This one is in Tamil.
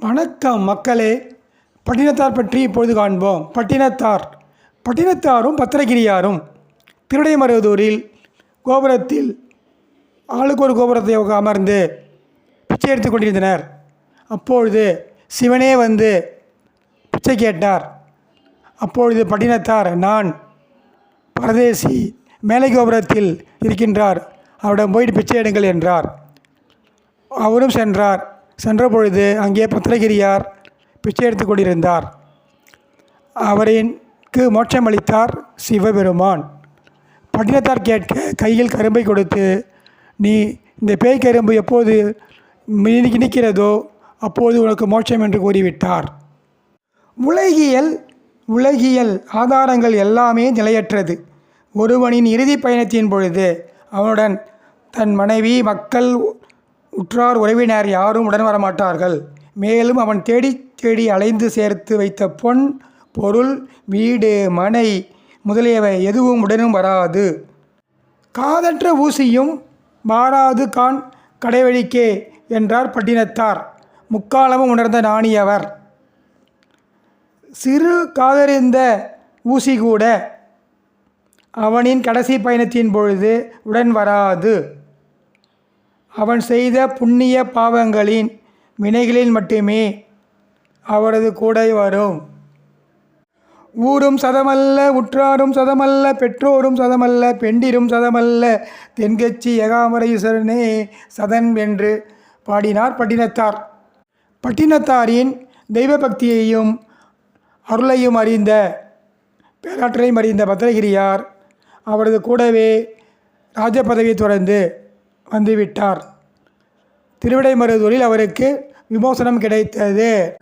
வணக்கம் மக்களே. பட்டினத்தார் பற்றி இப்பொழுது காண்போம். பட்டினத்தார். பட்டினத்தாரும் பத்திரகிரியாரும் திருடைமருதூரில் கோபுரத்தில் ஆளுக்கு ஒரு கோபுரத்தை அமர்ந்து பிச்சை எடுத்து கொண்டிருந்தனர். அப்பொழுது சிவனே வந்து பிச்சை கேட்டார். அப்பொழுது பட்டினத்தார் நான் பரதேசி மேலை கோபுரத்தில் இருக்கின்றார். அவரிடம் போயிட்டு பிச்சை எடுங்கள் என்றார். அவரும் சென்றார். சென்ற பொழுது அங்கே பத்திரகிரியார் பிச்சை எடுத்து கொண்டிருந்தார். அவரின்க்கு மோட்சம் அளித்தார் சிவபெருமான். பட்டினத்தார் கேட்க கையில் கரும்பை கொடுத்து நீ இந்த பேய் கரும்பு எப்போது நிற்கிறதோ அப்போது உனக்கு மோட்சம் என்று கூறிவிட்டார். உலகியல் உலகியல் ஆதாரங்கள் எல்லாமே நிலையற்றது. ஒருவனின் இறுதி பயணத்தின் பொழுது அவனுடன் தன் மனைவி மக்கள் உற்றார் உறவினர் யாரும் உடன் வரமாட்டார்கள். மேலும் அவன் தேடி தேடி அலைந்து சேர்த்து வைத்த பொன் பொருள் வீடு மனை முதலியவை எதுவும் உடனும் வராது. காதற்ற ஊசியும் மாறாது கான் கடைவழிக்கே என்றார் பட்டினத்தார். முக்காலமும் உணர்ந்த நாணியவர் சிறு காதறிந்த ஊசி கூட அவனின் கடைசி பயணத்தின் பொழுது உடன் வராது. அவன் செய்த புண்ணிய பாவங்களின் வினைகளில் மட்டுமே அவரது கூட வரும். ஊரும் சதமல்ல உற்றாரும் சதமல்ல பெற்றோரும் சதமல்ல பெண்டிரும் சதமல்ல தென்கச்சி ஏகாமரீஸ்வரனே சதன் என்று பாடினார் பட்டினத்தார். பட்டினத்தாரின் தெய்வ பக்தியையும் அருளையும் அறிந்த பேராற்றையும் அறிந்த பத்திரகிரியார் அவரது கூடவே ராஜபதவியை தொடர்ந்து வந்துவிட்டார். திருவிடைமருதூரில் அவருக்கு விமோசனம் கிடைத்தது.